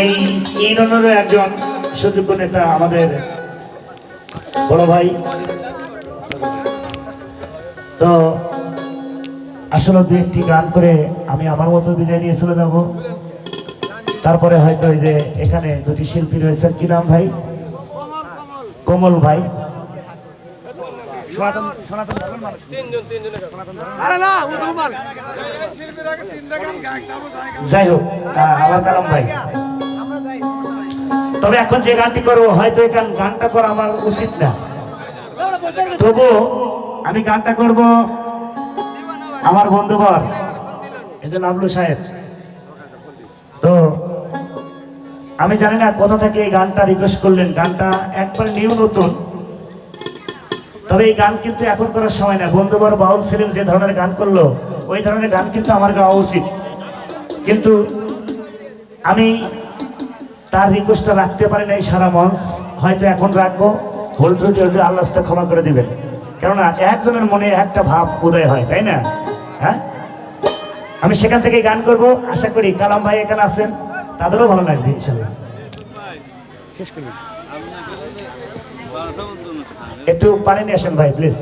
এই ইউনিয়নেরও একজন সুযোগ্য নেতা আমাদের বড় ভাই। তো আসলে দু একটি গান করে আমি আমার মতো বিদায় নিয়ে চলে যাব। তারপরে হয়তো এই যে এখানে দুটি শিল্পী রয়েছেন। কি নাম ভাই? কমল ভাই। সনাতন সনাতন ধর্মের মানুষ। যাই হোক আমার কালাম ভাই। তবে এখন যে গানটি করব হয়তো এই গান গানটা করা আমার উচিত না। তবু আমি গানটা করব আমার বন্ধুবর, এই যে লাবলু সাহেব। তো আমি জানি না কোথা থেকে এই গানটা রিকোয়েস্ট করলেন। গানটা একবার নিউ নতুন। তবে এই গান কিন্তু এখন করার সময় না বন্ধুবর বাউল সেলিম যে ধরনের গান করল, ওই ধরনের গান কিন্তু আমার গাওয়া উচিত। কিন্তু আমি তার রিকোয়েস্টটা রাখতে পারি নাই সারা মঞ্চ। হয়তো এখন রাখব। ভুল ত্রুটি আল্লাহ ক্ষমা করে দিবেন। কেননা একজনের মনে একটা ভাব উদয় হয়, তাই না? হ্যাঁ? আমি সেখান থেকে গান করব। আশা করি কালাম ভাই এখানে আছেন। তাদেরও ভালো লাগবে, ইনশাল্লাহ। শেষ একটু পানি নিয়ে আসেন ভাই প্লিজ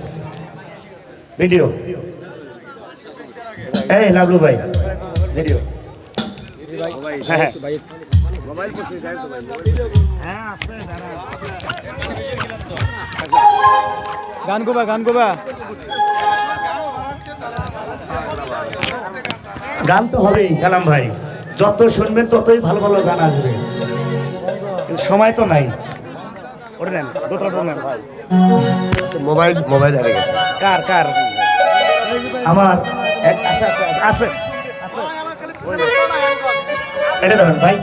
ভিডিও এই লাভলু ভাই ভিডিও হ্যাঁ হ্যাঁ। গান গোবা গান গোবা। গান তো হবেই কালাম ভাই। যত শুনবেন ততই ভালো ভালো গান আসবে। সময় তো নাই। ওটা নেন বোতলটা নেন। ভাই মোবাইল মোবাইল হারিয়ে গেছে। কার কার? আমার আছে আছে। এটা ধরেন ভাই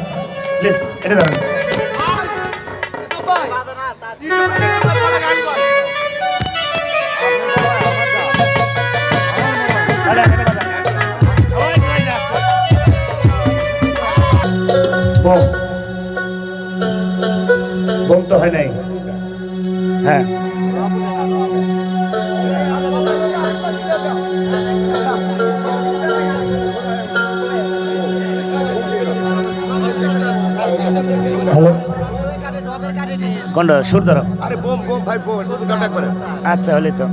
প্লিজ এটা ধরেন। কোনটা সুর ধরো। আরে বোম বোম ভাই বোম একটু করে। আচ্ছা হলে তো।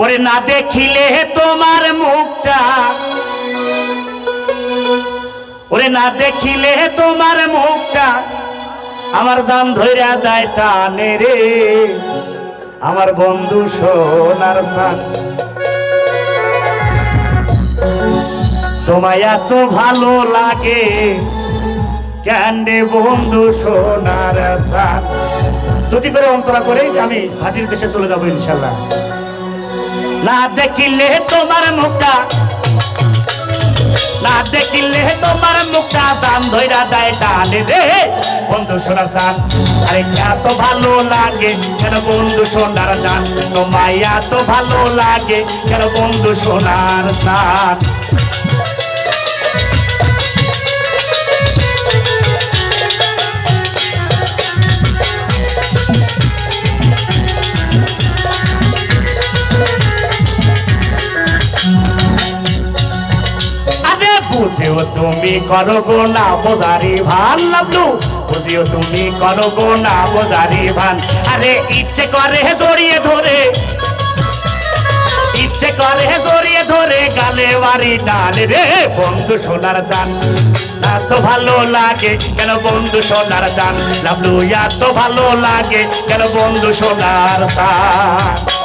ওরে না দেখিলে তোমার মুখটা। ওরে না দেখিলে তোমার মুখটা। আমার জান ধইরা দেয় টানে রে। আমার বন্ধু সোনার সান তোমায় এত ভালো লাগে। ক্যান্ডে বন্ধু সোনার সান দুটি করে অন্তরা করে আমি হাজির দেশে চলে যাব ইনশাল্লাহ। না দেখিলে তোমার মুখটা, না দেখিলে তোমার মুখটা দান ধৈরা দেয় টানে রে। বন্ধু সোনার চান আরে এত ভালো লাগে? কেন বন্ধু সোনার চান তোমায় এত ভালো লাগে, কেন বন্ধু সোনার চান তুমি করো গো না বোঝারি ভালো লাগল বুঝেও তুমি করো গো না বোঝারি ভান। আরে ইচ্ছে করে জড়িয়ে ধরে, ইচ্ছে করে জড়িয়ে ধরে গালে বাড়ি ডালে রে বন্ধু সোনার চান। এত ভালো লাগে কেন বন্ধু সোনার চান? লাভলু এত ভালো লাগে কেন বন্ধু সোনার চান?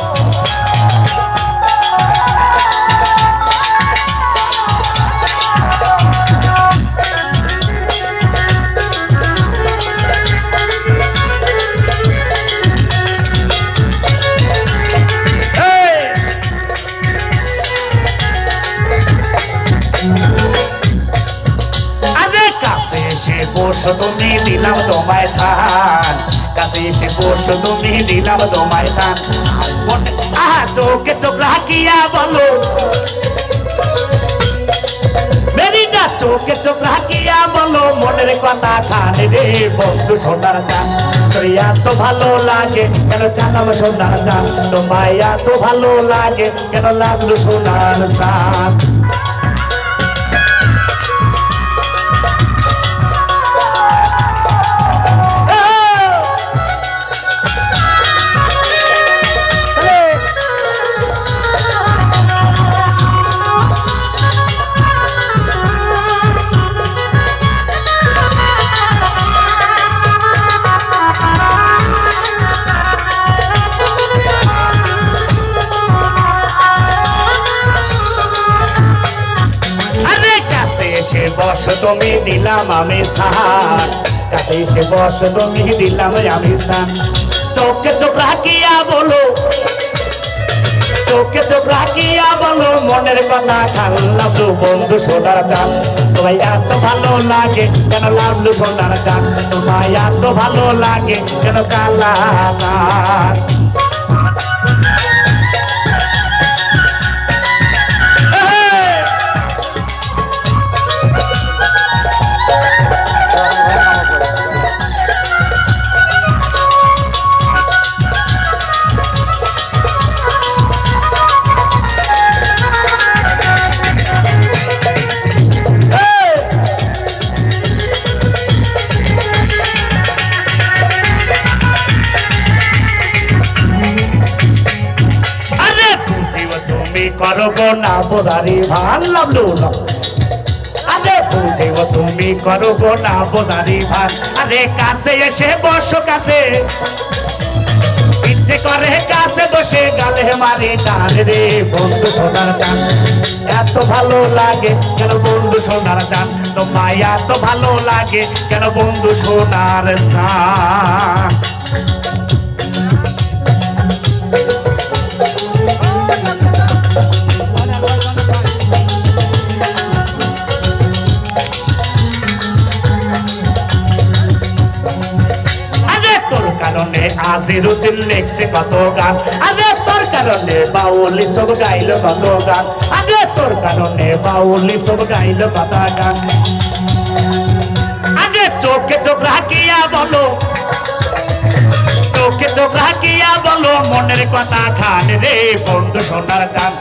বসো তুমি দিলাম তোমায় থান কাছে এসে বসো তুমি দিলাম তোমায় থান আহা, চোখে চোখ রাখিয়া বলো। মেরিনা চোখে চোখ রাখিয়া বলো। মনের কথা খান রে বন্ধু সোনার চান ভালো লাগে, কেন জানাম সোনার চান তোমায় এত ভালো লাগে, কেন লাগল সোনার চান তুমি দিলাম আমি স্থান। কাছে এসে বস তুমি দিলাম আমি স্থান। চোখে চোখ রাখিয়া বলো, চোখে চোখ রাখিয়া বলো, মনের কথা খাল্লাম তো বন্ধু সোনার চান তোমায় এত ভালো লাগে কেন লাভলু সোনার চান তোমায় এত ভালো লাগে কেন কালা চান করব না বোধারি ভালো লাভলু আরে বুঝিব তুমি করব না বোধারি, ভালো। আরে কাছে এসে বসো কাছে। ইচ্ছে করে কাছে বসে গালে মারি টান রে বন্ধু সোনার চান এত ভালো লাগে কেন বন্ধু সোনার চান তো মায়া এত ভালো লাগে কেন বন্ধু সোনার চান উদ্দিন লেখছে কত গান? আরে তোর কারণে বাউলি সব গাইল কত গান? আরে তোর কারণে বাউলি সব গাইল কত গান? আরে চোখে চোখ রাখিয়া বলো। চোখে চোখ রাখিয়া বলো, মনের কথা খান রে বন্ধু সোনার চান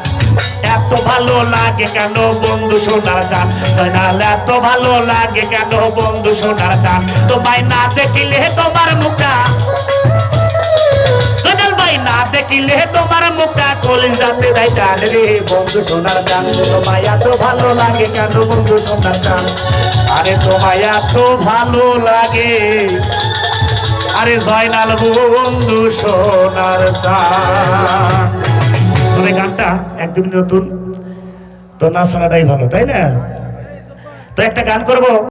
এত ভালো লাগে কেন বন্ধু সোনার চান জয়নাল, এত ভালো লাগে কেন বন্ধু সোনার চান তোমায় না দেখিলে তোমার মুখটা জয়নাল দেখিলে তোমার মুখটা কলিন যাতে যাই টান রে বন্ধু সোনার চান তোমায় এত ভালো লাগে কেন বন্ধু সোনার চান আরে তোমায় এত ভালো লাগে। আরে জয়নাল বন্ধু সোনার চান তবে গানটা একদমই নতুন। তো না, শোনাটাই ভালো, তাই না? তো একটা গান করব।